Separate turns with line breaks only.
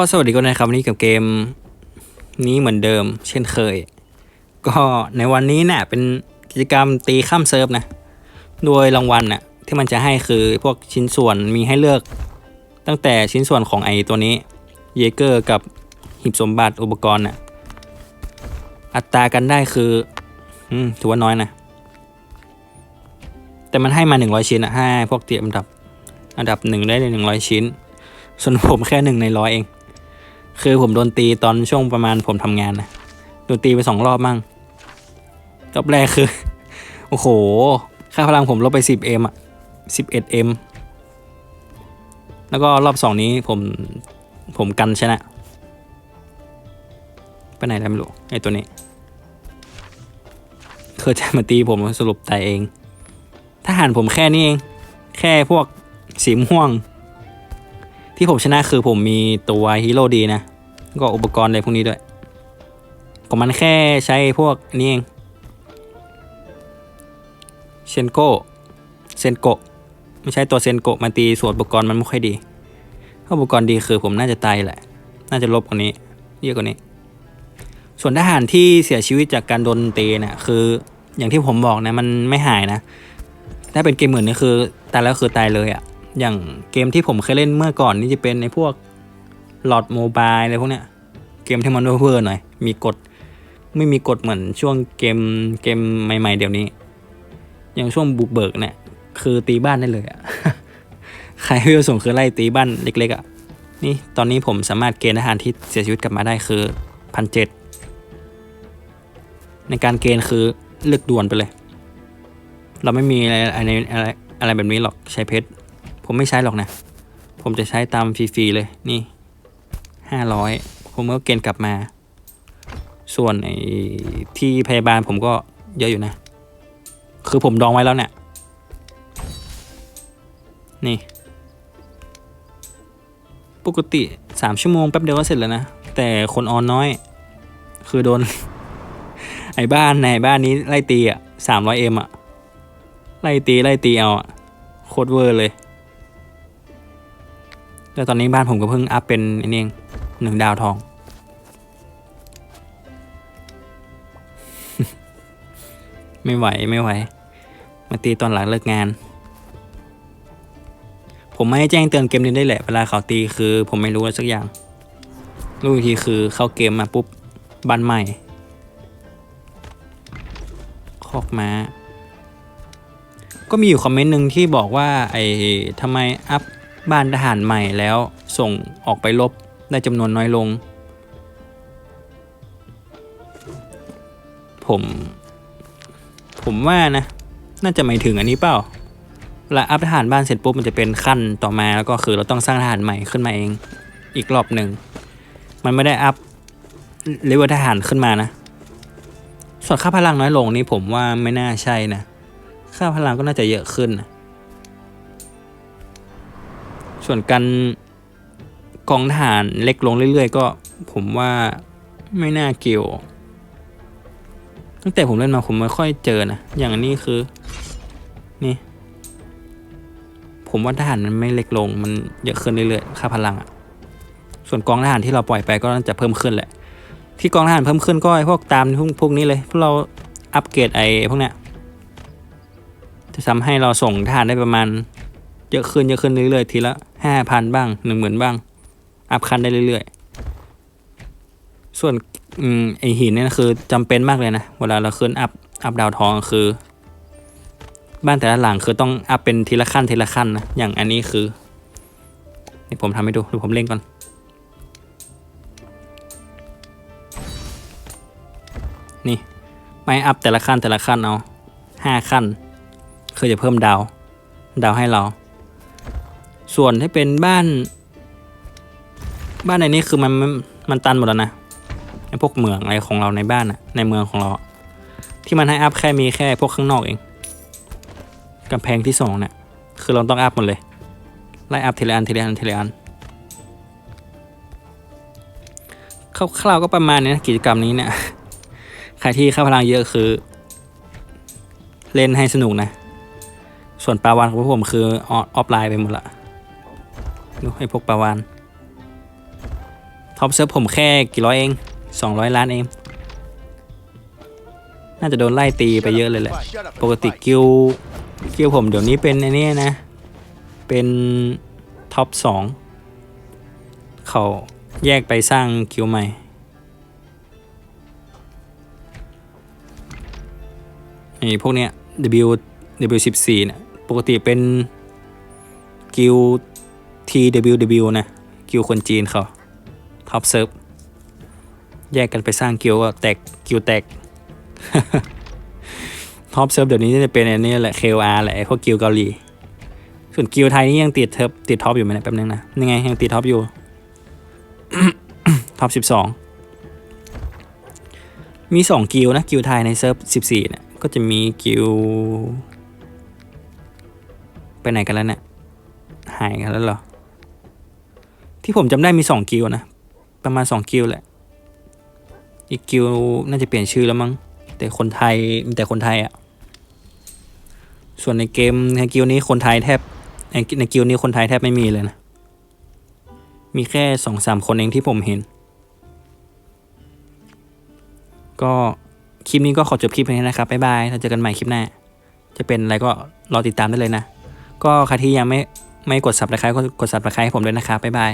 ก็สวัสดีกันนะครับวันนี้กับเกมนี้เหมือนเดิม เช่นเคย ก็ในวันนี้เนี่ยเป็นกิจกรรมตีข้ามเซิร์ฟนะ โดยรางวัลน่ะที่มันจะให้คือพวกชิ้นส่วนมีให้เลือก ตั้งแต่ชิ้นส่วนของไอตัวนี้ เยเกอร์กับหีบสมบัติอุปกรณ์น่ะอัตรากันได้คืออืมถือว่าน้อยนะ แต่มันให้มา 100 ชิ้นอะให้พวกเตรียมอันดับอันดับหนึ่งได้หนึ่งร้อยชิ้น ส่วนผมแค่หนึ่งในร้อยเอง คือผมโดนตีตอนช่วงประมาณผมทำงานนะโดนตีไปสองรอบมั่งรอบแรกคือ โอ้โห ค่าพลังผมลบไป 10m อะ 11m แล้วก็รอบสองนี้ผมผมกันชนะ ไปไหนแล้วไม่รู้ไอตัวนี้เคยจะมาตีผมสรุปตายเองทหารผมแค่นี้เอง แค่พวกสีม่วง ที่ผมชนะคือผมมีตัวฮีโร่ดีนะก็อุปกรณ์อะไรพวกนี้ด้วยผมมันแค่ใช้พวกนี้เองเซนโกเซนโกไม่ใช่ตัวเซนโกมาตีส่วนอุปกรณ์มันไม่ค่อยดีถ้าอุปกรณ์ดีคือผมน่าจะตายแหละ น่าจะลบกว่านี้เยอะกว่านี้ ส่วนทหารที่เสียชีวิตจากการโดนตีนี่ยคืออย่างที่ผมบอกนะมันไม่หายนะ ถ้าเป็นเกมเหมือนนี่คือตายแล้วคือตายเลยอะ่ะ อย่างเกมที่ผมเคยเล่นเมื่อก่อนนี่จะเป็นในพวกหลอดโมบายอะไรพวกเนี้ยเกมที่มันเวอร์หน่อยมีกฎไม่มีกฎเหมือนช่วงเกมเกมใหม่ ๆ เดี๋ยวนี้ อย่างช่วงบุกเบิกเนี่ยคือตีบ้านได้เลยอะใครวิวส่งคือไล่ตีบ้านเล็กๆอะนี่ตอนนี้ผมสามารถเกณฑ์ทหารที่เสียชีวิตกลับมาได้คือพันเจ็ดในการเกณฑ์คือเลือกด่วนไปเลย เราไม่มีอะไรอะไรอะไรแบบนี้หรอกใช้เพชร ผมไม่ใช้หรอกนะ ผมจะใช้ตามฟรีๆเลยนี่ห้าร้อยผมก็เกณฑ์กลับมา ส่วนไอ้ที่พยาบาลผมก็เยอะอยู่นะ คือผมดองไว้แล้วเนี่ยนี่ ปกติสามชั่วโมงแป๊บเดียวก็เสร็จแล้วนะ แต่คนออนน้อย คือโดน ไอ้บ้านในบ้านนี้ไล่ตีอะสามร้อยเอ็มอะ ไล่ตี ไล่ตีเอาอะ โคตรเวอร์เลย แล้วตอนนี้บ้านผมก็เพิ่งอัพเป็นนี่เองหนึ่งดาวทอง ไม่ไหวไม่ไหว มาตีตอนหลังเลิกงาน ผมไม่ให้แจ้งเตือนเกมนี้ได้แหละ เวลาเขาตีคือผมไม่รู้อะไรสักอย่าง รู้อีกทีคือเข้าเกมมาปุ๊บบ้านใหม่คอกม้าก็มีอยู่คอมเมนต์หนึ่งที่บอกว่าไอ้ทำไมอัพ บ้านทหารใหม่แล้วส่งออกไปลบได้จำนวนน้อยลง ผม ผมว่านะ น่าจะหมายถึงอันนี้เปล่าลาอัพทหารบ้านเสร็จปุ๊บมันจะเป็นขั้นต่อมาแล้วก็คือเราต้องสร้างทหารใหม่ขึ้นมาเองอีกรอบหนึ่ง มันไม่ได้อัพเลเวลทหารขึ้นมานะ ส่วนค่าพลังน้อยลงนี่ผมว่าไม่น่าใช่นะ ค่าพลังก็น่าจะเยอะขึ้นนะ ส่วนการกองทหารเล็กลงเรื่อยๆ ก็ผมว่าไม่น่าเกี่ยว ตั้งแต่ผมเล่นมาผมไม่ค่อยเจอนะ อย่างอันนี้คือ นี่ ผมว่าทหารมันไม่เล็กลง มันเยอะขึ้นเรื่อยๆ ค่าพลังอะส่วนกองทหารที่เราปล่อยไปก็น่าจะเพิ่มขึ้นแหละ ที่กองทหารเพิ่มขึ้นก็ไอ้พวกตามพวกพวกนี้เลย พวกเราอัปเกรดไอ้พวกเนี้ยจะทำให้เราส่งทหารได้ประมาณ เยอะขึ้นเยอะขึ้นเรื่อยๆทีละห้าพันบ้างหนึ่งหมื่นบ้าง อัพคันได้เรื่อยๆ ส่วนอืมไอหินเนี่ยคือจำเป็นมากเลยนะ เวลาเราขึ้นอัพอัพดาวทองคือ บ้านแต่ละหลังคือต้องอัพเป็นทีละขั้นทีละขั้นนะอย่างอันนี้คือนี่ผมทำให้ดูเดี๋ยวผมเล่นก่อนนี่ไม่อัพแต่ละขั้นแต่ละขั้นเอาห้าขั้น คือจะเพิ่มดาว ดาวให้เรา ส่วนที่เป็นบ้าน บ้านในนี้คือมันมันมันตันหมดแล้วนะไอพวกเหมืองอะไรของเราในบ้านอะในเมืองของเรา ที่มันให้อัพแค่มีแค่พวกข้างนอกเองกำแพงที่สองเนี่ยคือเราต้องอัพหมดเลยไล่อัพทีละอันทีละอันทีละอันคร่าวๆก็ประมาณนี้นะกิจกรรมนี้เนี่ยใครที่เข้าพลังเยอะคือ เล่นให้สนุกนะ ส่วนปลาวานของพวกผมคือออฟไลน์ไปหมดละ ดูให้พวกปลาวานท็อปเซิร์ฟผมแค่กี่ร้อยเองสองร้อยล้านเอง น่าจะโดนไล่ตีไปเยอะเลยแหละ ปกติกิลกิลผมเดี๋ยวนี้เป็นอันนี้นะ เป็นท็อปสองเขาแยกไปสร้างกิลใหม่นี่พวกเนี้ย W W14 เนี่ยปกติเป็นกิล TWW นะกิลคนจีนเขาท็อปเซิร์ฟแยกกันไปสร้างกิลก็แตกกิลแตกท็อปเซิร์ฟเดี๋ยวนี้จะเป็นอันนี้แหละ KOR แหละพวกกิลเกาหลี ส่วนกิลไทยนี่ยังติดเทิบติดท็อปอยู่ไหมนะแป๊บนึงนะยังไงยังติดท็อปอยู่ท็อปสิบสองมีสองกิลนะกิลไทยในเซิร์ฟสิบสี่เนี่ยก็จะมีกิลไปไหนกันแล้วเนี่ยหายกันแล้วเหรอ ที่ผมจำได้มีสองกิลนะ ประมาณสองกิลแหละ อีกกิลน่าจะเปลี่ยนชื่อแล้วมั้ง แต่คนไทยมีแต่คนไทยอะ่ะ ส่วนในเกมในกิลนี้คนไทยแทบในในกิลนี้คนไทยแทบไม่มีเลยนะ มีแค่สองสามคนเองที่ผมเห็น ก็คลิปนี้ก็ขอจบคลิปเพียงเท่านี้นะครับ บ๊ายบายเราเจอกันใหม่คลิปหน้า จะเป็นอะไรก็รอติดตามได้เลยนะ ก็ใครที่ยังไม่ไม่กด subscribe ก็กด subscribe ให้ผมด้วยนะครับ บ๊ายบาย